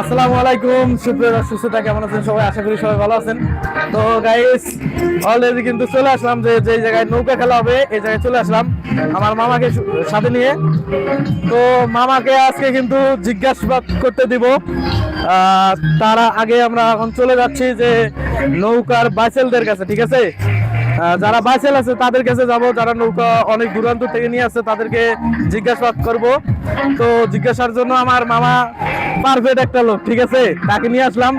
আসসালামু আলাইকুম, সুপ্রিয় শ্রোতা, কেমন আছেন? সবাই আশা করি সবাই ভালো আছেন। তো গাইস অলরেডি কিন্তু চলে আসলাম যে যে জায়গায় নৌকা খেলা হবে, এই জায়গায় চলে আসলাম আমার মামাকে সাথে নিয়ে। তো মামাকে আজকে কিন্তু জিজ্ঞাসাবাদ করতে দিব। তারা আগে আমরা এখন চলে যাচ্ছি যে নৌকার বাইসেলদের কাছে, ঠিক আছে? যারা বাইসেল আছে, তাদের কাছে যাব। যারা নৌকা অনেক দূরান্ত থেকে নিয়ে আসছে, তাদেরকে জিজ্ঞাসাবাদ করব। তো জিজ্ঞাসার জন্য আমার মামা পারফেক্ট একটা লোক, ঠিক আছে? তাকে নিয়ে আসলাম।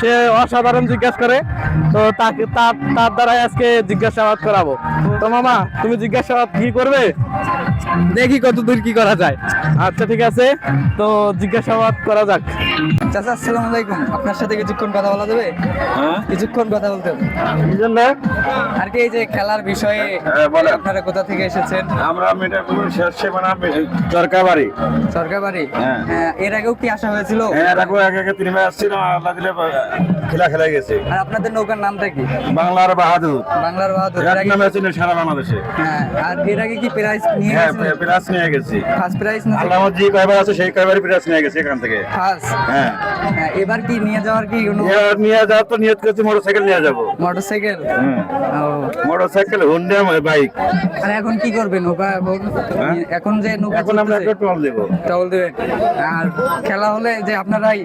সে অসাধারণ জিজ্ঞাসা করে। তো তাকে, তার তার দ্বারাই আজকে জিজ্ঞাসাবাদ করাবো। তো মামা, তুমি জিজ্ঞাসাবাদ কি করবে? দেখি কত দূর কি করা যায়। আচ্ছা ঠিক আছে। তো জিজ্ঞাসাবাদ করা যাক। চাচা আসসালামু আলাইকুম। আপনার সাথে কিছুক্ষণ কথা বলা যাবে? কিছুক্ষণ কথা বলতে হবে। আর কি এই যে খেলার বিষয়ে হ্যাঁ, আপনারা কোথা থেকে এসেছেন? আমরা মিঠাপুর শেষ সীমানা চরকাবাড়ি। সরকার বাড়ি হ্যাঁ। হ্যাঁ, এর আগেও কি আসা হয়েছিল? হ্যাঁ রাখব এক একে তিন মাস আসছিল আল্লাহ দিলে খেলা খেলা গেছে। আর আপনাদের নৌকার নামটা কি? বাংলার বাহাদুর। বাংলার বাহাদুর। এর এক আগে নামে ছিল সারা বাংলাদেশে। হ্যাঁ আর এর আগে কি প্রাইজ নিয়ে হ্যাঁ নিয়ে গেছি। ফার্স্ট প্রাইজ না আল্লাহ যে কয়বার আছে সেই কয়বারই নিয়ে গেছে এখান থেকে। ফার্স্ট হ্যাঁ। এবার কি নিয়ে যাওয়ার কি কোনো এবার নিয়ে যাওয়ার তো নিয়ত করছি মোটর সাইকেল নিয়ে যাব। মোটরসাইকেল? হুম। ও। Motorcycle Honda bike. আর এখন কি করবে নৌকা? এখন হ্যাঁ? যে নৌকা এখন আমরা একটা টল দেবো। টল দেবেন। আর খেলা হলে যে আপনারাই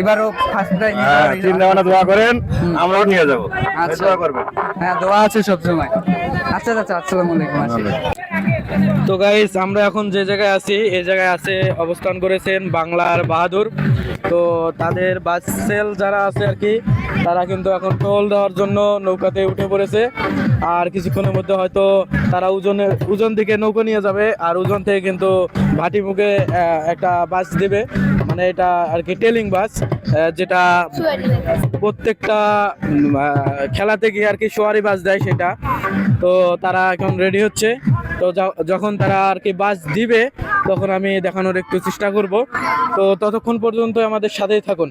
এবারও ফার্স্ট প্রাইজ হ্যাঁ চিন্তা ভাবনা দোয়া করেন আমরাও নিয়ে যাব। আচ্ছা। দোয়া করবেন। হ্যাঁ দোয়া আছে সব সময় আচ্ছা আচ্ছা আসসালামু আলাইকুম। তো গাইস আমরা এখন যে জায়গায় আছি এই জায়গায় আছে, অবস্থান করেছেন বাংলার বাহাদুর। তো তাদের বাসেল যারা আছে আর কি, তারা কিন্তু এখন টোল দেওয়ার জন্য নৌকাতে উঠে পড়েছে। আর কিছুক্ষণের মধ্যে হয়তো তারা উজনে উজন দিকে নৌকা নিয়ে যাবে, আর উজন থেকে কিন্তু ভাটি মুখে একটা বাস দেবে। মানে এটা আর কি টেলিং বাস যেটা প্রত্যেকটা খেলাতে গিয়ে আর কি সোয়ারি বাস দেয় সেটা। তো তারা এখন রেডি হচ্ছে। তো যখন তারা আর কি বাস দিবে, তখন আমি দেখানোর একটু চেষ্টা করব। তো ততক্ষণ পর্যন্ত আমাদের সাথেই থাকুন।